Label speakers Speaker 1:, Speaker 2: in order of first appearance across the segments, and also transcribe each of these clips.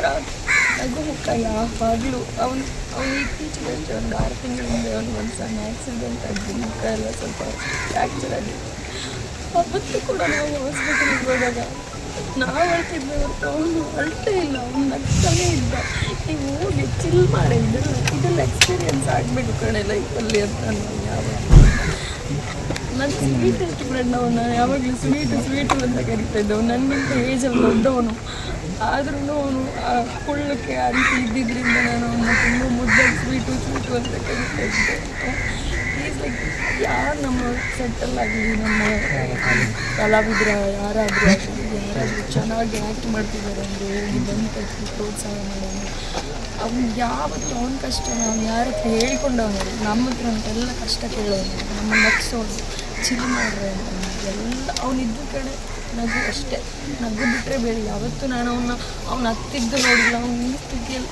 Speaker 1: ಒಂಥರ ನಗು ಯಾವಾಗಲೂ ಅವನು ಅವನು ಇತ್ತೀಚೆಗೆ ಅಷ್ಟೇ ಒಂದು ಆರು ತಿಂಗಳಿಂದ ಅವನಿಗೆ ಒಂದು ಸಣ್ಣ ಆಕ್ಸಿಡೆಂಟ್ ಆಗಿ ಮುಖ ಎಲ್ಲ ಸ್ವಲ್ಪ ಫ್ರ್ಯಾಕ್ಚರ್ ಆಗಿತ್ತು ಅವತ್ತು ಕೂಡ ನಾವು ಹಾಸ್ಪಿಟಲ್ಗೆ ಹೋದಾಗ ನಾವು ಅಳ್ತಿದ್ವಿ ಹೊರತು ಅವನು ಅಳ್ತೇ ಇಲ್ಲ, ಅವ್ನು ನಗ್ತಾನೇ ಇದ್ದ ನೀವು ಹೋಗಿ ಚಿಲ್ ಮಾಡಿ ಇದೆಲ್ಲ ಇದೆಲ್ಲ ಎಕ್ಸ್ಪೀರಿಯನ್ಸ್ ಆಗಬೇಕು ಕಣೆ ಲೈಫಲ್ಲಿ ಅಂತ ನಾನು ಯಾವಾಗ ನಾನು ಸ್ವೀಟೆಸ್ಟ್ ಫ್ರೆಂಡ್ ಅವನು, ಯಾವಾಗಲೂ ಸ್ವೀಟು ಸ್ವೀಟು ಅಂತ ಕರಿತಾ ಇದ್ದವು ನನಗಿಂತ ಏಜಲ್ಲಿ ದೊಡ್ಡವನು. ಆದ್ರೂ ಅವನು, ಆ, ಕುಳ್ಳಕ್ಕೆ ಆ ರೀತಿ ಇದ್ದಿದ್ದರಿಂದ ನಾನು ಅವನ್ನ ತುಂಬ ಮುದ್ದಾಗಿ ಸ್ವೀಟು ಸ್ವೀಟು ಅಂತ ಕರಿತಾ ಇದ್ದೆ. ಯಾರು ನಮ್ಮ ಸೆಟಲ್ ಆಗಲಿ, ನಮ್ಮ ಕಲಾವಿದ್ರ ಯಾರಾದರೂ ಯಾರಾದರೂ ಚೆನ್ನಾಗಿ ಆ್ಯಕ್ಟ್ ಮಾಡ್ತಿದ್ದಾರೆ ಅಂದರೆ ಬಂದು ಕಟ್ಟಿ ಪ್ರೋತ್ಸಾಹ ಮಾಡೋಣ ಅವ್ನು ಯಾವತ್ತೂ ಅವನ ಕಷ್ಟ ಅವ್ನು ಯಾರ ಹತ್ರ ಹೇಳ್ಕೊಂಡವನು ನಮ್ಮ ಹತ್ರ ಅಂತೆಲ್ಲ ಕಷ್ಟ ಕೇಳೋನು. ನಮ್ಮ ನಗ್ಸೋನು. ಚಿಲ್ ಮಾಡ್ರೆ ಎಲ್ಲ ಅವನಿದ್ದು ಕಡೆ ನಗು ಅಷ್ಟೇ. ನಗು ಬಿಟ್ಟರೆ ಬೇರೆ ಯಾವತ್ತೂ ನಾನು ಅವನ್ನ ಅವ್ನು ಹತ್ತಿದ್ದು ನೋಡಿಲ್ಲ, ಅವ್ನು ನಿಲ್ಲಿಸ್ತಿದ್ದಿಲ್ಲ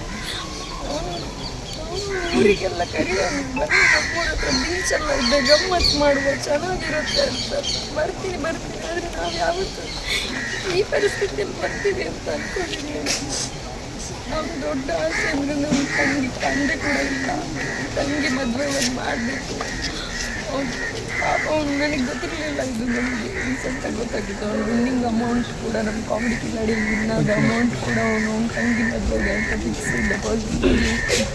Speaker 1: ಊರಿಗೆಲ್ಲ ಹತ್ರ ಬೀಚೆಲ್ಲ ಇದೆ ಗಮ್ಮತ್ತು ಮಾಡುವ, ಚೆನ್ನಾಗಿರುತ್ತೆ ಅಂತ. ಬರ್ತೀನಿ ಬರ್ತೀನಿ, ಆದರೆ ನಾವು ಯಾವತ್ತೂ ಈ ಪರಿಸ್ಥಿತಿಯಲ್ಲಿ ಬರ್ತೀವಿ ಅಂತ ಅಂದ್ಕೊಂಡಿದ್ದೀನಿ ನಮ್ಮ ದೊಡ್ಡ ಆಸೆ ಅಂದರೆ ನಮ್ಮ ತಂಗಿ, ತಂದೆ ಕೂಡ ಇಲ್ಲ. ತಂಗಿ ಮದುವೆ ಒಂದು ಮಾಡಬೇಕು. ಅವ್ನು ನನಗೆ ಗೊತ್ತಿರಲಿಲ್ಲ ಇದು ನನಗೆ ರೀಸೆಂಟಾಗಿ ಗೊತ್ತಾಗಿತ್ತು ಅವ್ನು ವಿನ್ನಿಂಗ್ ಅಮೌಂಟ್ ಕೂಡ ನಮ್ಮ ಕಾಮಿಡಿ ಕಿಲಾಡಿ ವಿನ್ನಾದ ಅಮೌಂಟ್ ಕೂಡ ಅವನು ಅವ್ನ ತಂಗಿ ಮದುವೆಗೆ ಅಂತ ಫಿಕ್ಸ್ ಡೆಪಾಸಿಟ್